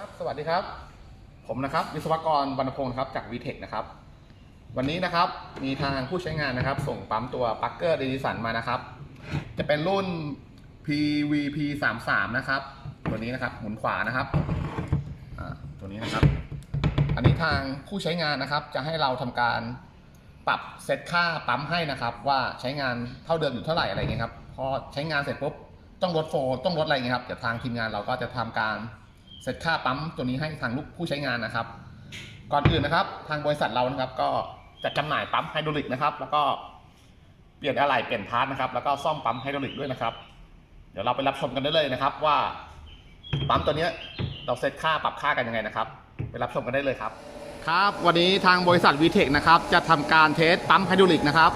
ครับ สวัสดีครับ ผมนะครับ วิศวกรวรรณพงศ์นะครับจาก v t e c h นะครับ วันนี้นะครับมีทางผู้ใช้งานนะครับ ส่งปั๊มตัวปักเกอร์เดดิสันมานะครับ จะเป็นรุ่น PVP 3 3นะครับ ตัวนี้นะครับหมุนขวานะครับตัวนี้นะครับ อันนี้ทางผู้ใช้งานนะครับ จะให้เราทำการปรับเซตค่าปั๊มให้นะครับ ว่าใช้งานเท่าเดิมอยู่เท่าไหร่อะไรเงี้ยครับพอใช้งานเสร็จปุ๊บต้องลดโฟลต้องลดอะไรเงี้ยครับเดี๋ยวทางทีมงานเราก็จะทำการ เซตค่าปั๊มตัวนี้ให้ทางลูกผู้ใช้งานนะครับ ก่อนอื่นนะครับ ทางบริษัทเรานะครับ ก็จะจำหน่ายปั๊มไฮดรอลิกนะครับ แล้วก็เปลี่ยนอะไหล่เปลี่ยนพาร์ทนะครับ แล้วก็ซ่อมปั๊มไฮดรอลิกด้วยนะครับ เดี๋ยวเราไปรับชมกันได้เลยนะครับ ว่าปั๊มตัวนี้เราเซตค่าปรับค่ากันยังไงนะครับ ไปรับชมกันได้เลยครับ ครับวันนี้ทางบริษัท v t e c h นะครับจะทำการเทสปั๊มไฮดรอลิกนะครับ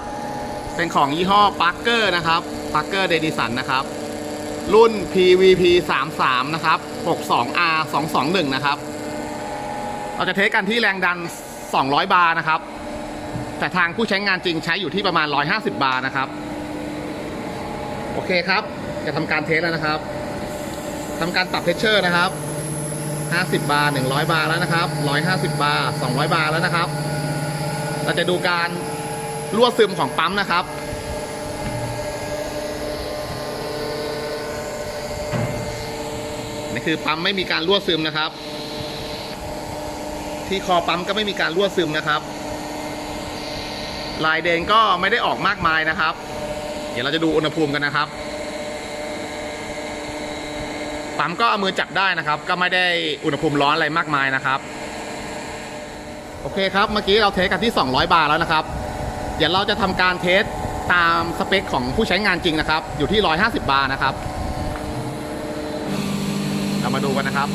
เป็นของยี่ห้อ Parker นะครับ Parker Dedison นะครับ รุ่น PVP 33นะครับ 62R 221 นะครับ เราจะเทสกันที่แรงดัน 200 บาร์นะครับ แต่ทางผู้ใช้งานจริงใช้อยู่ที่ประมาณ 150 บาร์นะครับ โอเคครับ จะทำการเทสแล้วนะครับทำการปรับเพชเชอร์นะครับ 50 บาร์ 100 บาร์แล้วนะครับ 150 บาร์ 200 บาร์แล้วนะครับ เราจะดูการรั่วซึมของปั๊มนะครับ คือปั๊มไม่มีการรั่วซึมนะครับ ที่คอปั๊มก็ไม่มีการรั่วซึมนะครับ ลายเดนก็ไม่ได้ออกมากมายนะครับ เดี๋ยวเราจะดูอุณหภูมิกันนะครับ ปั๊มก็เอามือจับได้นะครับ ก็ไม่ได้อุณหภูมิร้อนอะไรมากมายนะครับ โอเคครับเมื่อกี้เราเทสกันที่ 200 บาร์แล้วนะครับ เดี๋ยวเราจะทำการเทสตามสเปคของผู้ใช้งานจริงนะครับ อยู่ที่ 150 บาร์นะครับ เรามาดูกันนะครับ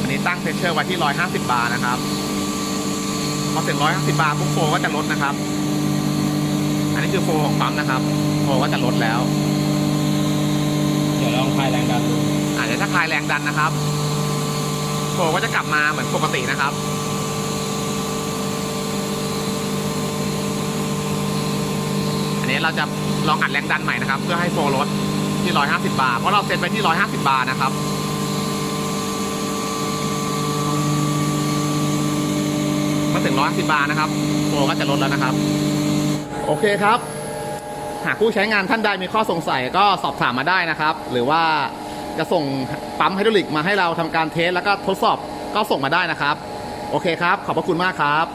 อันนี้ตั้งเพชเชอร์ไว้ที่ 150 บาร์นะครับ พอถึง 150 บาร์ปุ๊บโฟก็จะลดนะครับ อันนี้คือโฟของปั๊มนะครับ โฟก็จะลดแล้ว เดี๋ยวลองคลายแรงดันดูอ่าจจะถ้าคลายแรงดันนะครับ โฟก็จะกลับมาเหมือนปกตินะครับ นี้เราจะลองอัดแรงดันใหม่นะครับ เพื่อให้โฟลดที่ 150 บาร์เพราะเราเซ็ตไปที่ 150 บาร์นะครับมาถึง 150 บาร์นะครับโฟก็จะลดแล้วนะครับ โอเคครับ หากผู้ใช้งานท่านใดมีข้อสงสัยก็สอบถามมาได้นะครับ หรือว่าจะส่งปั๊มไฮดรอลิกมาให้เราทำการเทสแล้วก็ทดสอบก็ส่งมาได้นะครับ โอเคครับ ขอบพระคุณมากครับ